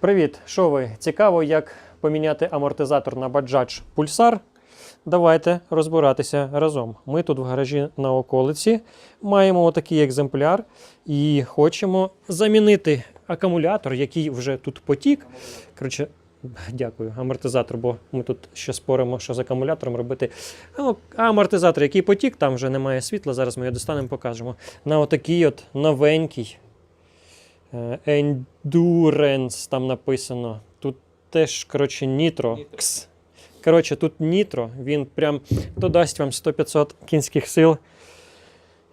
Привіт! Що ви? Цікаво, як поміняти амортизатор на Bajaj Pulsar? Давайте розбиратися разом. Ми тут в гаражі на околиці маємо отакий екземпляр і хочемо замінити акумулятор, який вже тут потік. Коротше, дякую, амортизатор, бо ми тут ще споримо, що з акумулятором робити. Ну, амортизатор, який потік, там вже немає світла. Зараз ми його достанемо, покажемо. На отакий от новенький. Е, Endurance там написано. Тут теж, коротше, Nitro. Коротше, тут Nitro, він прям додасть вам 100-500 кінських сил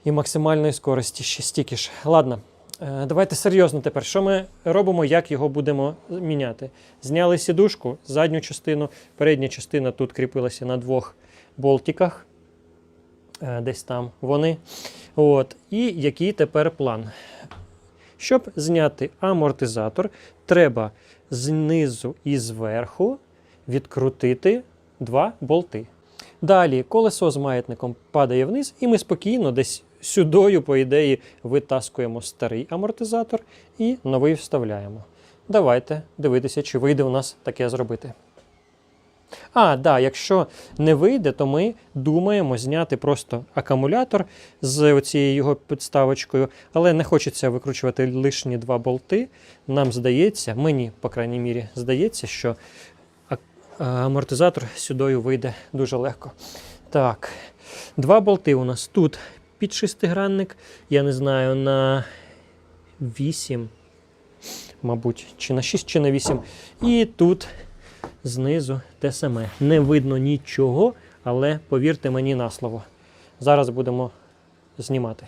і максимальної скорості ще стільки ж. Ладно, е, давайте серйозно тепер. Що ми робимо, як його будемо міняти? Зняли сідушку, задню частину, передня частина тут кріпилася на двох болтиках. Е, Десь там вони. От. І який тепер план? Щоб зняти амортизатор, треба знизу і зверху відкрутити два болти. Далі колесо з маятником падає вниз, і ми спокійно десь сюдою, по ідеї, витаскуємо старий амортизатор і новий вставляємо. Давайте дивитися, чи вийде у нас таке зробити. А, да, якщо не вийде, то ми думаємо зняти просто акумулятор з цією його підставочкою, але не хочеться викручувати лишні два болти. Нам здається, мені, по крайній мірі, здається, що амортизатор сюдою вийде дуже легко. Так, два болти у нас тут під шестигранник, я не знаю, на 8, мабуть, чи на 6, чи на 8. І тут знизу те саме. Не видно нічого, але повірте мені на слово. Зараз будемо знімати.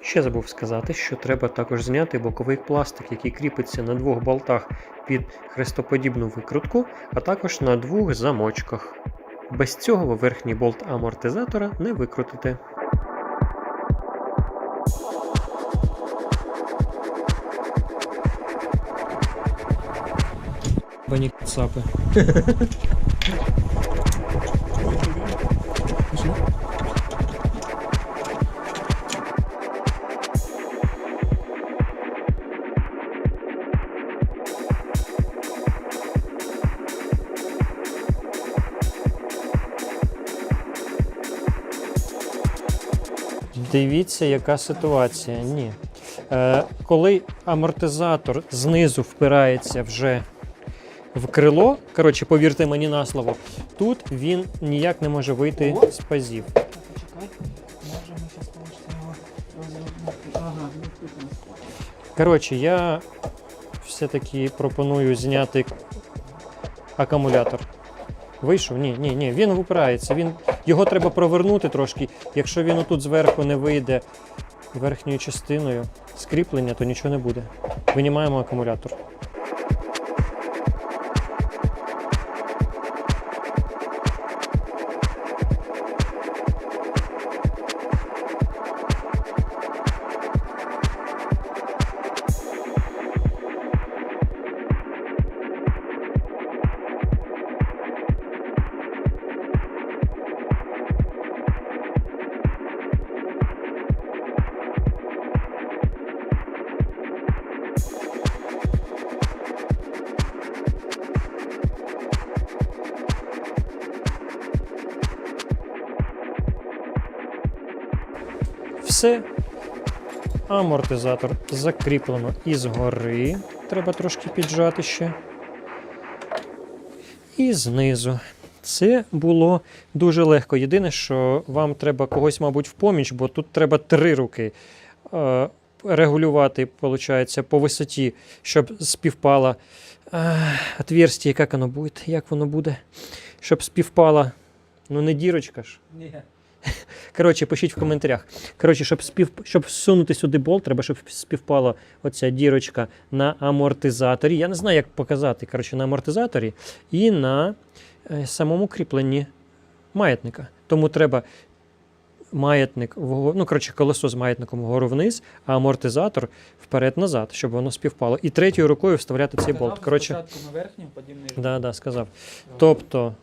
Ще забув сказати, що треба також зняти боковий пластик, який кріпиться на двох болтах під хрестоподібну викрутку, а також на двох замочках. Без цього верхній болт амортизатора не викрутите. Бані цапи. Дивіться, яка ситуація. Ні. Е, коли амортизатор знизу впирається вже в крило, коротше, повірте мені на слово, тут він ніяк не може вийти з пазів. Ну. Коротше, я все-таки пропоную зняти акумулятор. Вийшов? Ні, ні, ні. Він впирається. Він... Його треба провернути трошки. Якщо він отут зверху не вийде верхньою частиною скріплення, то нічого не буде. Винімаємо акумулятор. Все. Амортизатор закріплено із гори. Треба трошки піджати ще. І знизу. Це було дуже легко. Єдине, що вам треба когось, мабуть, в поміч, бо тут треба три руки е, регулювати, виходить, по висоті, щоб співпала е, отверстие, як воно буде, як воно буде, щоб співпала. Ну, не дірочка ж. Ні. Коротше, пишіть в коментарях. Коротше, щоб спів... щоб всунути сюди болт, треба, щоб співпала оця дірочка на амортизаторі. Я не знаю, як показати. Коротше, на амортизаторі і на е, самому кріпленні маятника. Тому треба маятник вгору, ну, коротше, колесо з маятником вгору вниз, а амортизатор вперед-назад, щоб воно співпало. І третьою рукою вставляти цей болт. Коротше, на верхню. Да, да, сказав. Тобто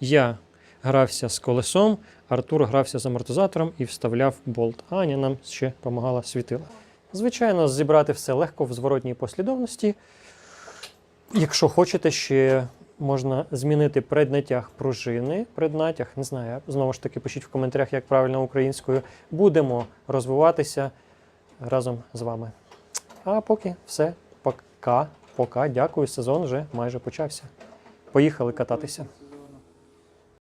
я грався з колесом, Артур грався з амортизатором і вставляв болт. Аня нам ще допомагала світила. Звичайно, зібрати все легко в зворотній послідовності. Якщо хочете, ще можна змінити преднатяг пружини. Преднатяг, не знаю, знову ж таки, пишіть в коментарях, як правильно українською. Будемо розвиватися разом з вами. А поки все. Пока. Пока. Дякую. Сезон вже майже почався. Поїхали кататися.